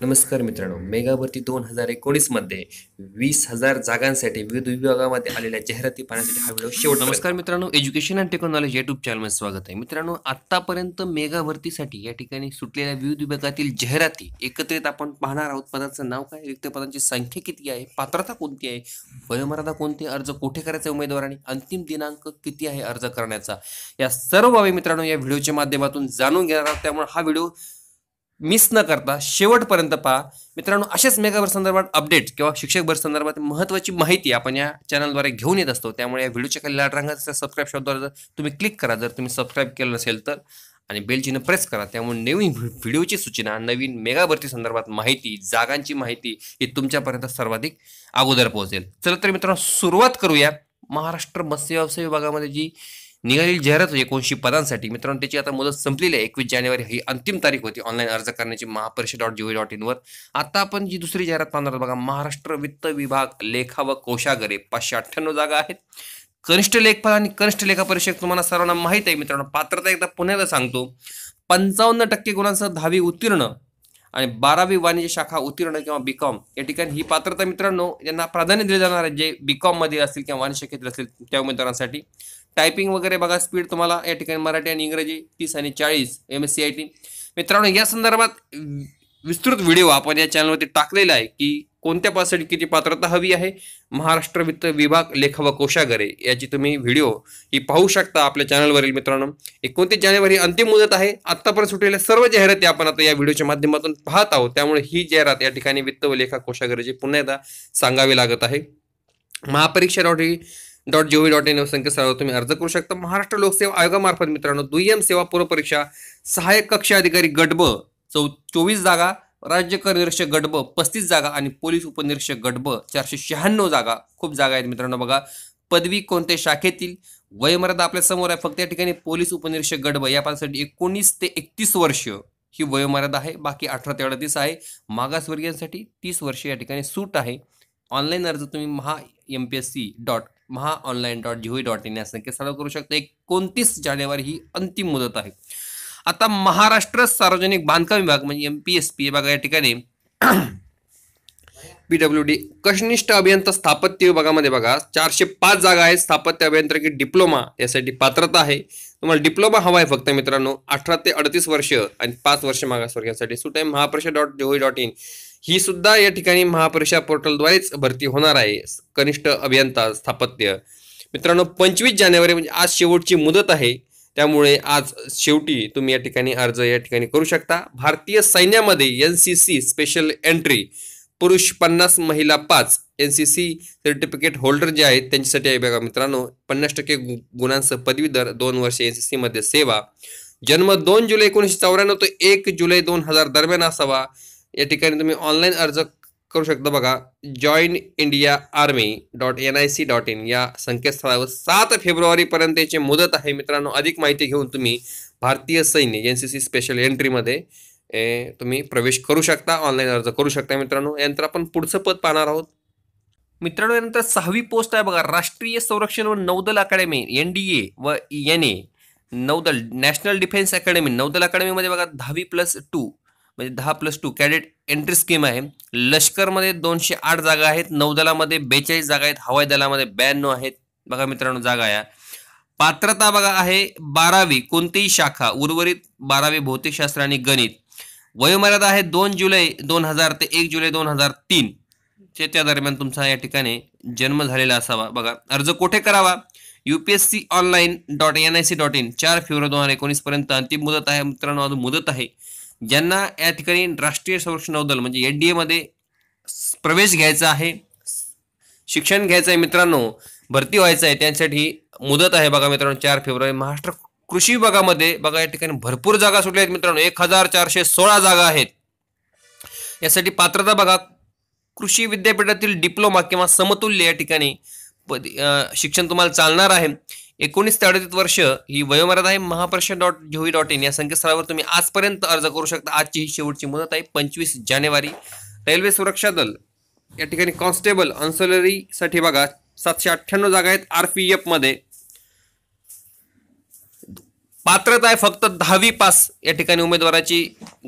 नमस्कार मित्रांनो मेगाभरती दोन हजार एकोणीसमध्ये वीस हजार जागांसाठी विविध विभागामध्ये आलेल्या जाहिराती पाहण्यासाठी हा व्हिडिओ शेवट नमस्कार मित्रांनो एज्युकेशन अँड टेक्नॉलॉजी युट्यूब चॅनलमध्ये स्वागत आहे. मित्रांनो आतापर्यंत मेगा भरतीसाठी या ठिकाणी सुटलेल्या विविध विभागातील जाहिराती एकत्रित आपण पाहणार आहोत. पदाचं नाव काय? रिक्त पदांची संख्या किती आहे? पात्रता कोणती आहे? वयोमर्यादा कोणती अर्ज कुठे करायचा उमेदवारांनी अंतिम दिनांक किती आहे अर्ज करण्याचा? या सर्व बाबी मित्रांनो या व्हिडिओच्या माध्यमातून जाणून घेणार आहोत. त्यामुळे हा व्हिडिओ मिस न करता शेवटपर्यंत पहा. मित्रांनो अशाच मेगाभर संदर्भात अपडेट किंवा शिक्षक भर संदर्भात महत्त्वाची माहिती आपण या चॅनलद्वारे घेऊन येत असतो. त्यामुळे या व्हिडिओच्या खाली लाल रंगाचा सबस्क्राईब शब्दावर जर तुम्ही क्लिक करा जर तुम्ही सबस्क्राईब केलं नसेल तर आणि बेल चिन्ह प्रेस करा त्यामुळे नवीन व्हिडिओची सूचना नवीन मेगा भरती संदर्भात माहिती जागांची माहिती ही तुमच्यापर्यंत सर्वाधिक अगोदर पोहोचेल. चला तर मित्रांनो सुरुवात करूया महाराष्ट्र मत्स्य व्यवसाय विभागामध्ये जी निघालेली जाहिरात होती एकोणशे पदांसाठी. मित्रांनो त्याची आता मुदत संपलेली आहे. एकवीस जानेवारी ही अंतिम तारीख होती. ऑनलाईन अर्ज करण्याची महापरिषद डॉट जीओ डॉट इनवर आता आपण जी दुसरी जाहिरात पाहणार आहोत बघा महाराष्ट्र वित्त विभाग लेखा व कोशागरे. पाचशे अठ्ठ्याण्णव जागा आहेत. कनिष्ठ लेखपाल आणि कनिष्ठ लेखा परीक्षक तुम्हाला सर्वांना माहीत आहे मित्रांनो. पात्रता एकदा पुण्याला सांगतो. पंचावन्न टक्के गुणांसह दहावी उत्तीर्ण आणि बारावी वाणिज्य शाखा उत्तीर्ण किंवा बीकॉम या ठिकाणी ही पात्रता मित्रांनो यांना प्राधान्य दिले जाणार आहे. जे बीकॉममध्ये असतील किंवा वाणिज्य शाखेतील असतील त्या उमेदवारांसाठी. टायपिंग वगैरे बघा स्पीड तुम्हाला या ठिकाणी मराठी आणि इंग्रजी तीस आणि चाळीस M S C I T मित्रांनो या संदर्भात विस्तृत व्हिडिओ आपण या चॅनलवरती टाकलेला आहे की कोणत्या पदासाठी किती पात्रता हवी आहे? महाराष्ट्र वित्त विभाग लेखा व कोशागरे याची तुम्ही व्हिडिओ ही पाहू शकता आपल्या चॅनलवरील मित्रांनो. एकोणतीस जानेवारी अंतिम मुदत आहे? आत्तापर्यंत सुटलेल्या सर्व जाहिराती आपण आता या व्हिडिओच्या माध्यमातून पाहत आहोत. त्यामुळे ही जाहिरात या ठिकाणी वित्त व लेखा कोशागरेची पुन्हा एकदा सांगावी लागत आहे. Mahapariksha dot dot gov dot in संकेतस्थळावर तुम्ही अर्ज करू शकता. महाराष्ट्र लोकसेवा आयोगामार्फत मित्रांनो दुय्यम सेवा पूर्वपरीक्षा सहाय्यक कक्ष अधिकारी गटब चौ चोवीस जागा राज्य कर निरीक्षक गटब पस्तीस जागा आणि पोलीस उपनिरीक्षक गटब चारशे शहाण्णव जागा. खूप जागा आहेत मित्रांनो बघा. पदवी कोणत्या शाखेतील? वयमर्यादा आपल्यासमोर आहे. फक्त या ठिकाणी पोलीस उपनिरीक्षक गटब या पदासाठी एकोणीस ते एकतीस वर्ष ही वयोमर्यादा आहे. बाकी अठरा ते अडतीस आहे. मागासवर्गीयांसाठी तीस वर्ष या ठिकाणी सूट आहे. ऑनलाईन अर्ज तुम्ही Maha M P S C dot Maha online dot G dot in या संकेतस्थळावर करू शकता. एकोणतीस जानेवारी ही अंतिम मुदत आहे. आता महाराष्ट्र सार्वजनिक बांधकाम विभाग म्हणजे एम पी एस पी विभाग या ठिकाणी. पी डब्ल्यू डी कनिष्ठ अभियंता स्थापत्य विभागामध्ये बघा चारशे पाच जागा आहेत. स्थापत्य अभियांत्रिकी डिप्लोमा यासाठी पात्रता आहे. तुम्हाला डिप्लोमा हवा आहे फक्त मित्रांनो अठरा ते अडतीस वर्ष आणि पाच वर्ष मागासवर्गासाठी सुट आहे Mahaparishad dot go dot in ही सुद्धा या ठिकाणी महापरीक्षा पोर्टलद्वारेच भरती होणार आहे. कनिष्ठ अभियंता स्थापत्य. मित्रांनो पंचवीस जानेवारी म्हणजे आज शेवटची मुदत आहे. त्यामुळे आज शेवटी तुम्ही या ठिकाणी अर्ज या ठिकाणी करू शकता. भारतीय सैन्यामध्ये N C C special entry पुरुष पन्नास महिला पाच. N C C certificate holder जे आहेत त्यांच्यासाठी आहे बघा मित्रांनो पन्नास टक्के गुणांसह पदवीधर दोन वर्ष एन सी सीमध्ये सेवा. जन्म दोन जुलै एकोणीसशे चौऱ्याण्णव ते एक जुलै दोन हजार दरम्यान असावा. या ठिकाणी तुम्ही ऑनलाईन अर्ज करू शकता बघा. Join India army dot N I C dot in या संकेतस्थळावर सात फेब्रुवारीपर्यंत याची मुदत आहे. मित्रांनो अधिक माहिती घेऊन तुम्ही भारतीय सैन्य एन सी सी स्पेशल एंट्रीमध्ये ए, तुम्ही प्रवेश करू शकता ऑनलाईन अर्ज करू शकता मित्रांनो. यानंतर आपण पुढचं पद पाहणार आहोत. मित्रांनो यानंतर सहावी पोस्ट आहे बघा. राष्ट्रीय संरक्षण व नौदल अकॅडमी एन डी ए व एन ए नौदल नॅशनल डिफेन्स अकॅडमी नौदल अकॅडमीमध्ये बघा दहावी प्लस टू म्हणजे दहा plus two cadet entry scheme आहे. लष्करमध्ये दोनशे आठ जागा आहेत. नौदलामध्ये बेचाळीस जागा आहेत. हवाई दलामध्ये ब्याण्णव आहेत. बघा मित्रांनो जागा या. पात्रता बघा आहे बारावी कोणतीही शाखा उर्वरित बारावी भौतिकशास्त्र आणि गणित. वयोमर्यादा आहे दोन जुलै दोन हजार ते एक जुलै दोन हजार तीन. चे त्या दरम्यान तुमचा या ठिकाणी जन्म झालेला असावा. बघा अर्ज कुठे करावा? UPSC online dot N I C dot in चार फेब्रुवारी दोन हजार एकोणीस पर्यंत अंतिम मुदत आहे. मित्रांनो अजून मुदत आहे. ज्यांना या ठिकाणी राष्ट्रीय संरक्षण नौदल म्हणजे एन डी एमध्ये प्रवेश घ्यायचा आहे शिक्षण घ्यायचं आहे मित्रांनो भरती व्हायचं आहे त्यांसाठी मुदत आहे बघा मित्रांनो चार फेब्रुवारी. महाराष्ट्र कृषी विभागामध्ये बघा या ठिकाणी भरपूर जागा सुटल्या आहेत मित्रांनो. एक हजार चारशे सोळा जागा आहेत. यासाठी पात्रता बघा कृषी विद्यापीठातील डिप्लोमा किंवा समतुल्य या ठिकाणी शिक्षण तुम्हाला चालणार आहे. एकोणीस ते अडतीस वर्ष ही वयोमर्यादा आहे. Mahaparishad dot gov dot in या संकेतस्थळावर तुम्ही आजपर्यंत अर्ज करू शकता. आजची ही शेवटची मुदत आहे. पंचवीस जानेवारी. रेल्वे सुरक्षा दल या ठिकाणी कॉन्स्टेबलसाठी बघा सातशे अठ्ठ्याण्णव जागा आहेत. आर पी एफमध्ये पात्रता आहे फक्त दहावी पास या ठिकाणी उमेदवाराची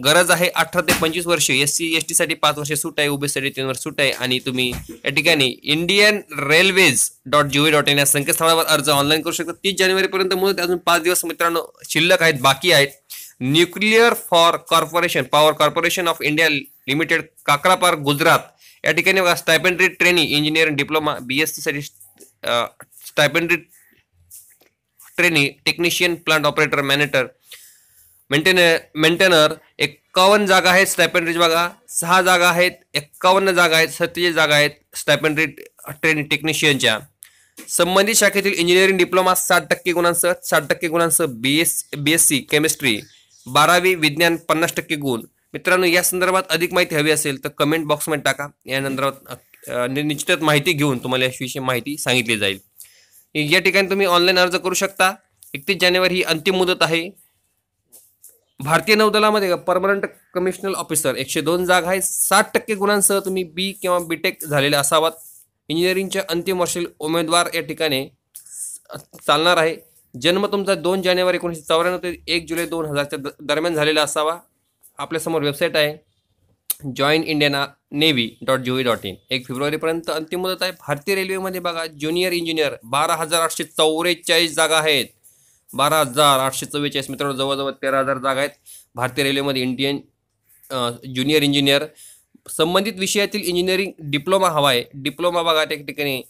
गरज आहे. अठरा ते पंचवीस वर्ष एस सी एस टी साठी पाच वर्ष सूट आहे ओबीसीसाठी तीन वर्ष सूट आहे आणि तुम्ही या ठिकाणी Indian railways dot go dot in या संकेतस्थळावर अर्ज ऑनलाईन करू शकता. तीस जानेवारीपर्यंत मुदत अजून पाच दिवस मित्रांनो शिल्लक आहेत बाकी आहेत. Nuclear for corporation power corporation of India limited Kakrapar Gujarat. या ठिकाणी बघा stipendiary training engineering diploma B S C साठी stipendiary trainee technician plant operator maintainer maintainer maintainer एक्कावन्न जागा आहेत स्टायपेंडरी जागा सहा जागा आहेत एक्कावन्न जागा आहेत सत्तेचाळीस जागा आहेत स्टायपेंडरी ट्रेनी टेक्निशियनच्या संबंधित शाखेतील इंजिनिअरिंग डिप्लोमा साठ टक्के गुणांसह साठ टक्के गुणांसह B S B S C chemistry बारावी विज्ञान पन्नास टक्के गुण. मित्रांनो या संदर्भात अधिक माहिती हवी असेल तर कमेंट बॉक्समध्ये टाका. या संदर्भात निश्चितच माहिती घेऊन तुम्हाला याविषयी माहिती सांगितली जाईल. या ठिकाणी तुम्ही ऑनलाईन अर्ज करू शकता. एकतीस जानेवारी ही अंतिम मुदत आहे. भारतीय नौदलामध्ये परमनंट कमिशनल ऑफिसर एकशे दोन जागा आहे. साठ टक्के गुणांसह तुम्ही बी किंवा बीटेक झालेले असावात. इंजिनिअरिंगच्या अंतिम वर्षील उमेदवार या ठिकाणी चालणार आहे. जन्म तुमचा दोन जानेवारी एकोणीसशे चौऱ्याण्णव ते एक जुलै दोन हजारच्या द- दरम्यान झालेला असावा. आपल्यासमोर वेबसाईट आहे. Join Indian navy dot G dot in. एक फेब्रुवारीपर्यंत अंतिम मुदत आहे. भारतीय रेल्वेमध्ये बघा ज्युनियर इंजिनियर बारा हजार आठशे चौवेचाळीस जागा आहेत. बारा हजार आठशे चव्वेचाळीस मित्रांनो जवळजवळ तेरा हजार जागा आहेत. भारतीय रेल्वेमध्ये इंडियन ज्युनियर इंजिनियर. संबंधित विषयातील इंजिनिअरिंग डिप्लोमा हवा आहे. डिप्लोमा बघा त्या ठिकाणी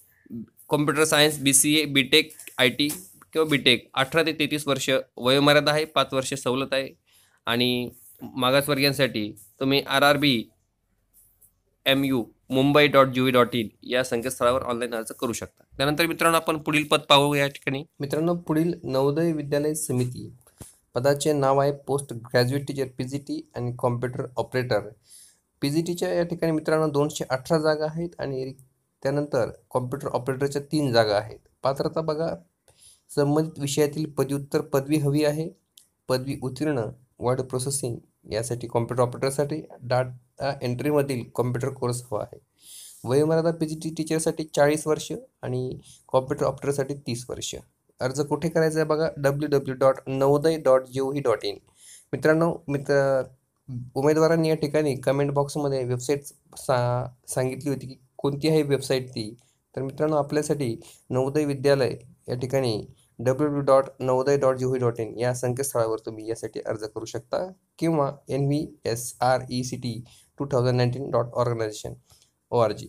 computer science B C A B tech I T किंवा बी टेक. अठरा ते तेहतीस वर्ष वयोमर्यादा आहे. पाच वर्ष सवलत आहे. आणि मागासवर्गीयांसाठी तुम्ही R R B M U Mumbai dot G dot in या संकेतस्थळावर ऑनलाईन अर्ज करू शकता. त्यानंतर मित्रांनो आपण पुढील पद पाहू या ठिकाणी. मित्रांनो पुढील नवोदय विद्यालय समिती पदाचे नाव आहे post graduate teacher P G T आणि कॉम्प्युटर ऑपरेटर पी जी टीच्या या ठिकाणी मित्रांनो दोनशे अठरा जागा आहेत आणि त्यानंतर कॉम्प्युटर ऑपरेटरच्या तीन जागा आहेत. पात्रता बघा. संबंधित विषयातील पदव्युत्तर पदवी हवी आहे. पदवी उत्तीर्ण वर्ड प्रोसेसिंग यासाठी कॉम्प्युटर ऑपरेटरसाठी डाटा एंट्रीमधील कॉम्प्युटर कोर्स हवा आहे. वयोमर्यादा पी जी टी टीचरसाठी चाळीस वर्ष आणि कॉम्प्युटर ऑपरेटरसाठी तीस वर्ष. अर्ज कुठे करायचा आहे बघा? W W dot Navodaya dot G O V dot in मित्रांनो मित्र उमेदवारांनी या ठिकाणी कमेंट बॉक्समध्ये वेबसाईट सा सांगितली होती की कोणती आहे वेबसाईट ती? तर मित्रांनो आपल्यासाठी नवोदय विद्यालय या ठिकाणी W W dot Navodaya dot G dot in या संकेतस्थळावर तुम्ही यासाठी अर्ज करू शकता किंवा N V S R E C T two thousand nineteen dot organisation O R G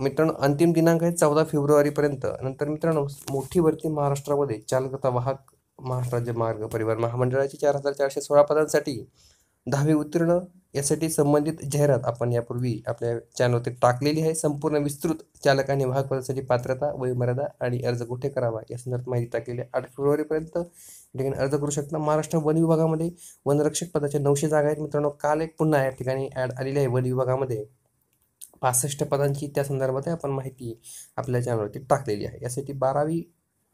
मित्रांनो अंतिम दिनांक आहे चौदा फेब्रुवारीपर्यंत. नंतर मित्रांनो मोठी भरती महाराष्ट्रामध्ये चालकता वाहक महाराष्ट्र राज्य मार्ग परिवहन महामंडळाची चार हजार चारशे सोळा पदांसाठी. दहावी उत्तीर्ण यासाठी संबंधित जाहिरात आपण यापूर्वी आपल्या चॅनलवरती टाकलेली आहे. संपूर्ण विस्तृत चालक आणि वाहक पदासाठी पात्रता वयोमर्यादा आणि अर्ज कुठे करावा या संदर्भात माहिती टाकलेली आहे. आठ फेब्रुवारीपर्यंत या ठिकाणी अर्ज करू शकता. महाराष्ट्र वन विभागामध्ये वनरक्षक पदाच्या नऊशे जागा आहेत. मित्रांनो काल एक पुन्हा या ठिकाणी ॲड आलेली आहे. वन विभागामध्ये पासष्ट पदांची त्या संदर्भात आपण माहिती आपल्या चॅनलवरती टाकलेली आहे. यासाठी बारावी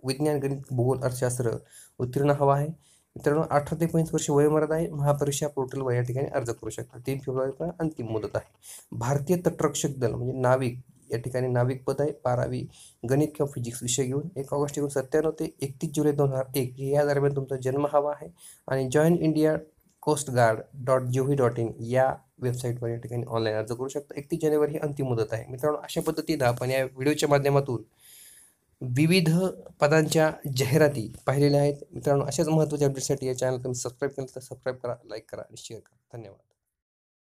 विज्ञान गणित भूगोल अर्थशास्त्र उत्तीर्ण हवा आहे. मित्रांनो अठरा ते पंचवीस वर्ष वयोमर्यादा आहे. महापरीक्षा पोर्टलवर या ठिकाणी अर्ज करू शकता. तीन फेब्रुवारीपर्यंत अंतिम मुदत आहे. भारतीय तटरक्षक दल म्हणजे नाविक या ठिकाणी नाविक पद आहे. बारावी गणित किंवा फिजिक्स विषय घेऊन एक ऑगस्ट एकोणीसशे सत्त्याण्णव ते एकतीस जुलै दोन हजार एक या दरम्यान तुमचा जन्म हवा आहे. आणि join India coast guard dot gov dot in या वेबसाईटवर या ठिकाणी ऑनलाईन अर्ज करू शकता. एकतीस जानेवारी ही अंतिम मुदत आहे. मित्रांनो अशा पद्धतीनं आपण या व्हिडिओच्या माध्यमातून विविध पदांच्या जाहिराती पाहिलेल्या आहेत. मित्रांनो अशाच महत्त्वाच्या अपडेटसाठी या चॅनल तुम्ही सबस्क्राईब केलं तर सबस्क्राईब करा लाईक करा आणि शेअर करा. धन्यवाद.